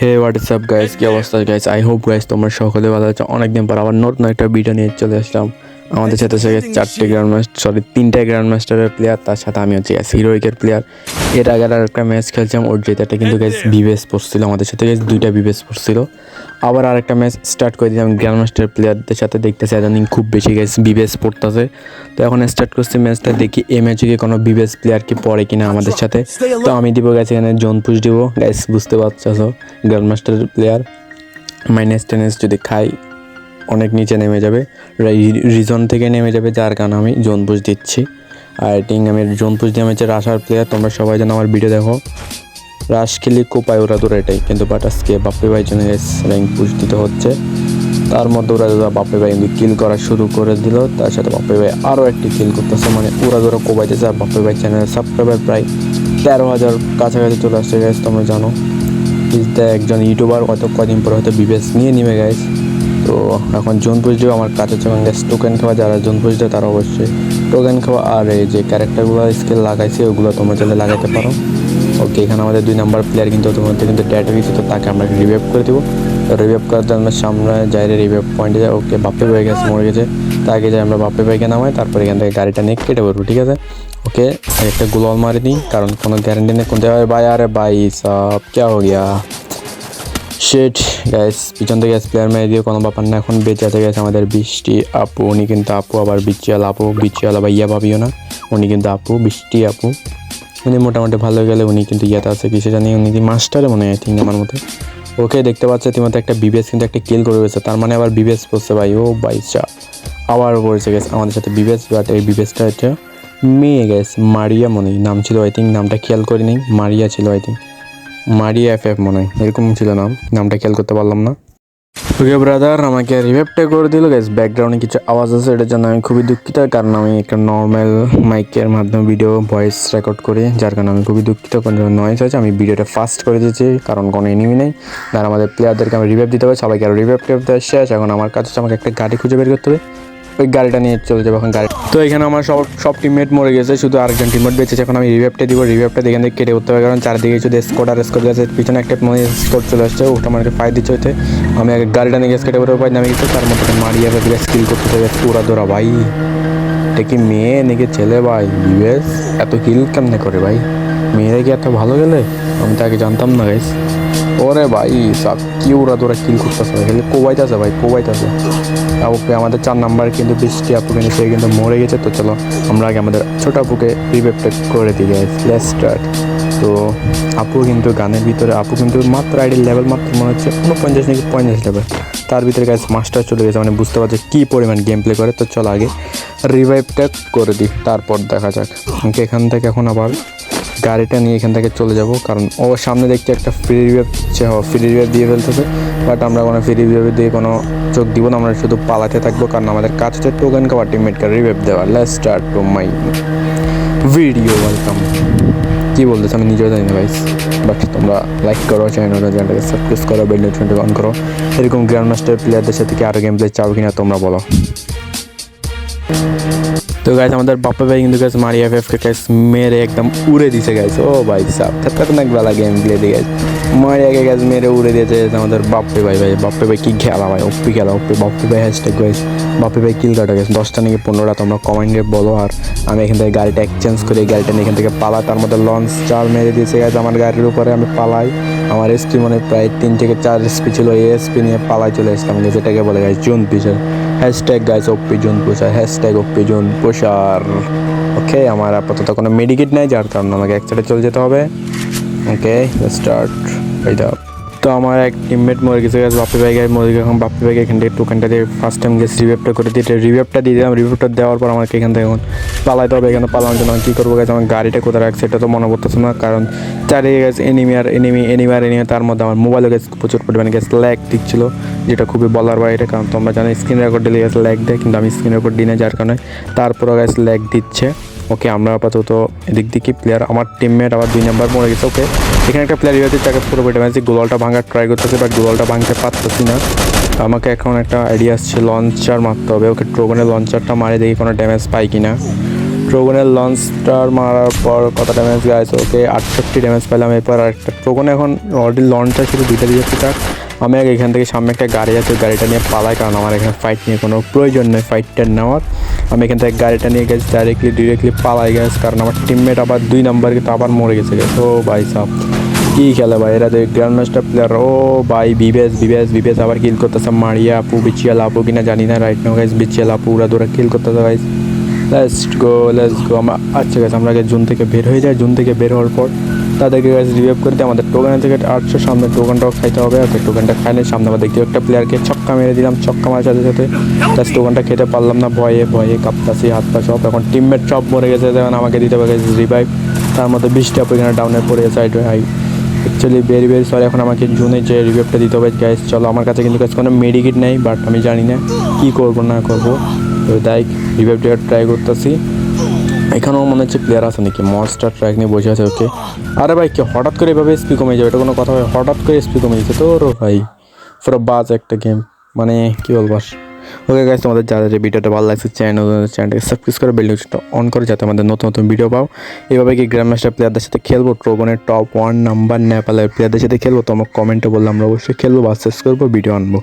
হে WhatsApp guys কি অবস্থা guys I hope guys তোমার সকলে ভালো আছো। অনেকদিন পর আবার নতুন একটা ভিডিও নিয়ে চলে আসলাম। আমাদের সাথে সাথে চারটে গ্র্যান্ড মাস্টার সরি তিনটে গ্র্যান্ড মাস্টারের প্লেয়ার তার সাথে আমি হচ্ছে গ্যাস হিরোইকের প্লেয়ার এর আগে আর একটা ম্যাচ খেলছিলাম ওর জেতাটা কিন্তু গ্যাস বিবেস পড়ছিল আমাদের সাথে। গ্যাস দুইটা বিবেস পড়ছিল। আবার আরেকটা ম্যাচ স্টার্ট করে দিলাম গ্র্যান্ড মাস্টার প্লেয়ারদের সাথে দেখতেছি ইদানিং খুব বেশি গ্যাস বিবেস পড়তেছে। তো এখন স্টার্ট করছি ম্যাচটা দেখি এই ম্যাচে কি কোনো বিবেস প্লেয়ার কি পড়ে কিনা আমাদের সাথে। তো আমি দিব গ্যাস এখানে জোন পুশ দিব। গ্যাস বুঝতে পারছ গ্র্যান্ড মাস্টার প্লেয়ার মাইনাস টেনেস যদি খাই অনেক নিচে নেমে যাবে। রিজন থেকে নেমে যাবে, যার কারণে আমি জোন পুশ দিচ্ছি। আর আমি জোন পুশ দিয়ে আমি রাশার প্লেয়ার তোমরা সবাই যেন আমার ভিডিও দেখো। রাশ খেলি কোপায় ওরা দূর এটাই কিন্তু বাট আজকে বাপ্পি ভাই জন্য র্যাঙ্ক পুশ দিতে হচ্ছে। তার মধ্যে ওরা দাদা বাপ্পি ভাই এমনি কিল করা শুরু করে দিল। তার সাথে বাপ্পি ভাই আরও একটি কিল করতেছে। মানে ওরা ধরো কোবাইতেছে আর বাপ্পি ভাই চ্যানেলের সাবস্ক্রাইবার প্রায় তেরো হাজার কাছাকাছি চলে আসছে গেছে তোমরা জানো। একজন ইউটিউবার হয়তো কদিন পরে হয়তো বিবেস নিয়ে নেমে গাইস তো এখন জোন পুজো আমার কাছে যখন গ্যাস টোকেন খাওয়া, যারা জোন পুজো তারা অবশ্যই টোকেন খাওয়া আর এই যে ক্যারেক্টারগুলো স্কিল লাগাইছে, ওগুলো তোমরা চাইলে লাগাইতে পারো। ওকে এখানে আমাদের দুই নাম্বার প্লেয়ার কিন্তু তোমাদের কিন্তু ডেটা দিচ্ছে তো তাকে আমরা রিভাইভ করে দেবো। তো রিভাইভ করার জন্য সামনে যাই রে রিভাইভ পয়েন্টে যায় ওকে বাপে হয়ে গেছে, মরে গেছে। তাকে যাই আমরা বাপে ভাইকে নামাই, তারপরে এখান থেকে গাড়িটা নিয়ে কেটে পড়ব, ঠিক আছে? ওকে একটা গুলাল মারি দিই, কারণ কোনো গ্যারেন্টি নেই। কোনটা ভাই, আরে ভাই, সব, কে হো গিয়া? শেট গ্যাস পিছন থেকে প্লেয়ার মেরে দিয়ে কোনো ব্যাপার না। এখন বেঁচে আছে গেছে আমাদের বৃষ্টি আপু, উনি কিন্তু আপু, আবার বিচিয়াল আপু বিচিয়াল আবার ইয়া ভাবিও না। উনি কিন্তু আপু, বৃষ্টি আপু। উনি মোটামুটি ভালো গেলে উনি কিন্তু ইয়াতে আছে, কিসে জানি, উনি কি মাস্টারে মনে হয়, ঠিক আমার মতে। ওকে দেখতে পাচ্ছে তোমার একটা বিবেস কিন্তু একটা কিল করে গেছে তার মানে আবার বিবেস পড়ছে ভাই, ও চা আবার পড়েছে গেছে আমাদের সাথে বিবেস বাট এই বিবেসটা হচ্ছে মেয়ে গেছে মারিয়া মনে, নাম ছিল আই থিঙ্ক নামটা খেয়াল করিনি মারিয়া ছিল I think Maria F F মনে হয়, এরকম ছিল নাম, নামটা খেয়াল করতে পারলাম না। ওকে ব্রাদার আমাকে রিভেপটা করে দিল গ্যাস ব্যাকগ্রাউন্ডে কিছু আওয়াজ আছে, এটার জন্য আমি খুবই দুঃখিত, কারণ আমি একটা নর্মাল মাইকের মাধ্যমে ভিডিও ভয়েস রেকর্ড করি, যার কারণে আমি খুবই দুঃখিত, কোনো নয়েস হয়েছে, আমি ভিডিওটা ফাস্ট করে দিয়েছি, কারণ কোনো এনিমি নেই। আর আমাদের প্লেয়ারদেরকে আমি রিভেপ দিতে হবে, সবাইকে আর রিভেপ টেপ শেষ, এখন আমার কাছে আমাকে একটা গাড়ি খুঁজে বের করতে হবে। ওই গাড়িটা নিয়ে চলে যাব এখন গাড়ি। তো এখানে আমার সব সব টিমমেট মরে গেছে, শুধু আরেকজন টিমমেট বেঁচেছে। এখন আমি রিভেপটা দিব রিভেপটা এখান থেকে কেটে উঠতে হবে, কারণ চারদিকে শুধু স্কোড আর স্কোড গেছে। পিছনে একটা মানে স্কোড চলে আসছে, ওটা আমাকে ফাইট দিচ্ছে হইতে আমি আগে গাড়িটা নিয়ে গেছে কেটে উঠে পাই নামে গেছে তার মধ্যে মারিয়ে ফেলে স্কিল করতে চাই পুরা দৌড়া, ভাই। এটা কি মেয়ে নাকি ছেলে, ভাই? বিবেস এত কিল কেমনে করে, ভাই? মেয়েরা কি এত ভালো গেলে আমি তো আগে জানতাম না গাইস ওরে ভাই, সব, কি ওরা তোরা কিল করতেছে ভাই? খালি কোবাইতেছে ভাই, কোবাইতেছে। ওকে আমাদের চার নাম্বার কিন্তু বৃষ্টি, আপু কিন্তু সে কিন্তু মরে গেছে। তো চলো, আমরা আগে আমাদের ছোট আপুকে রিভেপটা করে দিই গাইস লেটস স্টার্ট তো আপু কিন্তু গানের ভিতরে, আপু কিন্তু মাত্র আইডির লেভেল মাত্র মনে হচ্ছে উনপঞ্চাশ নাকি পঞ্চাশ লেভেল তার ভিতরে গাইস মাস্টার চলে গেছে মানে বুঝতে পারছে কী পরিমাণ গেম প্লে করে। তো চলো আগে রিভাইভটা করে দিই, তারপর দেখা যাক। এখান থেকে এখন আবার গাড়িটা নিয়ে এখান থেকে চলে যাব। কারণ ও সামনে দেখছি একটা ফ্রি রিভাইভ ফ্রি রিভাইভ দিয়ে ফেলতেছে। বাট আমরা কোনো ফ্রি রিভাইভ দিয়ে কোনো চোখ দিব না, আমরা শুধু পালাতে থাকব। কারণ আমাদের কাজ হচ্ছে টোকেন খাবার টিমমেটকে রিভাইভ দেওয়া। Let's start to my video welcome কী বলতেছে? আমি নিজেও জানি না ভাইস বাট তোমরা লাইক করো চ্যানেলটা চ্যানেলটাকে সাবস্ক্রাইব করো বেল নোটিফিকেশন অন করো। এরকম গ্র্যান্ড মাস্টার প্লেয়ারদের সাথে কি আরও গেম প্লে চাও কিনা তোমরা বলো। তো গাইস আমাদের বাপ্পা ভাই কিন্তু গাছ মারি এফ কে গাছ মেরে একদম উড়ে দিছে গাইস ও ভাই সাহ খতরনাক বেলা গেম প্লে দিয়ে গাইস মারিয়াকে গাছ মেরে উড়ে দিয়েছে আমাদের বাপ্পে ভাই ভাই বাপ্পে ভাই কি খেলা ভাই ওপি খেলা ওপি বাপ্পে ভাই হ্যাশট্যাগ গাইস বাপ্পে ভাই কিল কাটা গেছে দশটা নাকি পনেরোটা, তোমরা কমেন্টে বলো আর আমি এখান থেকে গাড়িটা এক্সচেঞ্জ করে, গাড়িটা নিয়ে এখান থেকে পালা তার মধ্যে লঞ্চ চাল মেরে দিয়েছে গাছ আমার গাড়ির উপরে, আমি পালাই। আমার এসপি মানে প্রায় তিন থেকে চার এসপি ছিল। এই এসপি নিয়ে পালাই চলে আসলাম যেটাকে বলে গাইস জুন পিসার হ্যাশট্যাগ গাইস ওপি জুন পোষার হ্যাশট্যাগ ওপি জুন পোষার ওকে আমার আপাতত কোনো মেডিকেট নাই, যার কারণে আমাকে একসাথে চলে যেতে হবে। ওকে স্টার্ট এইটা। তো আমার এক টিমমেট মরে গেছে বাপি ভাই মরে গেছে। বাপি ভাইকে এখান থেকে টোকেনটা দিয়ে ফার্স্ট টাইম গেছে রিভেপটা করে দিয়ে রিভেপটা দিয়ে দিলাম। রিভেপটা দেওয়ার পর আমাকে এখান থেকে এখন পালাইতে হবে। এখানে পালানোর জন্য কী করব গেছে আমার গাড়িটা কোথায় রাখছে এটা তো মনে পড়তেছে না। কারণ চারিদিকে গেছে এনিমি আর এনিমি এনিমি আর এনিমি তার মধ্যে আমার মোবাইলে গেছে প্রচুর পরিমাণে গেছে ল্যাগ দিচ্ছিল, যেটা খুবই বলার বাইরে কারণ তোমরা জানো স্ক্রিন রেকর্ড দিলে গেছে ল্যাগ দেয়, কিন্তু আমি স্ক্রিন রেকর্ড দিই না যার কারণে। তারপরও গেছে ল্যাগ দিচ্ছে। ওকে আমরা আপাতত এদিক দিকে প্লেয়ার আমার টিমমেট আবার দুই নাম্বার মরে গেছে ওকে এখানে একটা প্লেয়ার ইয়ে তাকে পুরো বেটে মারছি গোলটা ভাঙার ট্রাই করতেছে বাট গোলটা ভাঙতে পারতেছি না। আমাকে এখন একটা আইডিয়া আসছে লঞ্চার মারতে হবে। ওকে ট্রোগনের লঞ্চারটা মারে দেখি কোনো ড্যামেজ পাই কি না ট্রোগনের লঞ্চটার মারার পর কত ড্যামেজ গাইছে ওকে আটষট্টি ড্যামেজ পেলাম। এরপর আরেকটা ট্রোগন এখন অলরেডি লঞ্চার শুধু দুইটা দিয়ে থাক আমি আগে এখান থেকে সামনে একটা গাড়ি আছে গাড়িটা নিয়ে পালাই, কারণ আমার এখানে ফাইট নিয়ে কোনো প্রয়োজন নেই ফাইটটা নেওয়ার। আমি এখান থেকে গাড়িটা নিয়ে গেছি ডাইরেক্টলি ডিরেক্টলি পালাই গেছি, কারণ আমার টিমমেট আবার দুই নাম্বার কিন্তু আবার মরে গেছে গেছে ও ভাই সাহ কি খেলে ভাই, এরা দেখ গ্র্যান্ড মাস্টার প্লেয়ার ও ভাই, বিবেস বিবেস বিবেস আবার কিল করতেছে, মারিয়া আপু বিচিয়াল আপু কিনা জানি না রাইট নাও গাইস বিচিয়াল আপু ওরা দুরা কিল করতেছে guys let's go let's go আমরা আচ্ছা গাইস আমরা জুন থেকে বের হয়ে যাই, জুন থেকে বের হওয়ার পর। তাদেরকে গাইস রিভাইভ করতে আমাদের টোকেন থেকে আটশো, সামনে টোকেনটাও খাইতে হবে। ওকে টোকেনটা খাইলে সামনে আবার দেখতে একটা প্লেয়ারকে ছক্কা মেরে দিলাম, ছক্কা মারার সাথে সাথে। জাস্ট টোকেনটা খেতে পারলাম না, ভয়ে ভয়ে কাঁপতাছি হাত পা সব। এখন টিমমেট সব মরে গেছে যেমন আমাকে দিতে হবে রিভাইভ তার মধ্যে আপু এখানে ডাউনে পড়ে গেছে side hi actually very very sorry এখন আমাকে জুনে যে রিভিউটা দিতে হবে গ্যাস চলো আমার কাছে কিন্তু কাছে কোনো মেডিকিট নেই বাট আমি জানি না কী করব, না করব। তো তাই রিভিউটা ট্রাই করতেছি। এখানেও মনে হচ্ছে প্লেয়ার আছে নাকি? মনস্টার ট্র্যাক নিয়ে বসে আছে ওকে আরে ভাই কি হঠাৎ করে এভাবে স্পি কমে যাবে? এটা কোনো কথা হয় হঠাৎ করে স্পি কমে যাচ্ছে তো? রো ভাই, পুরো বাজ একটা গেম মানে কী বলব? ওকে গাইস তোমাদের যাদের যে ভিডিওটা ভালো লাগছে চ্যানেল চ্যানেলটাকে সাবস্ক্রাইব করে বেল নোটিফিকেশনটা অন করে যাতে আমাদের নতুন নতুন ভিডিও পাও। এভাবে কি গ্র্যান্ড মাস্টার প্লেয়ারদের সাথে খেলব? ট্রোবনের টপ ওয়ান নাম্বার নেপালের প্লেয়ারদের সাথে খেলব? তো আমার কমেন্টে বললাম আমরা অবশ্যই খেলব বা শেষ করব ভিডিও আনব।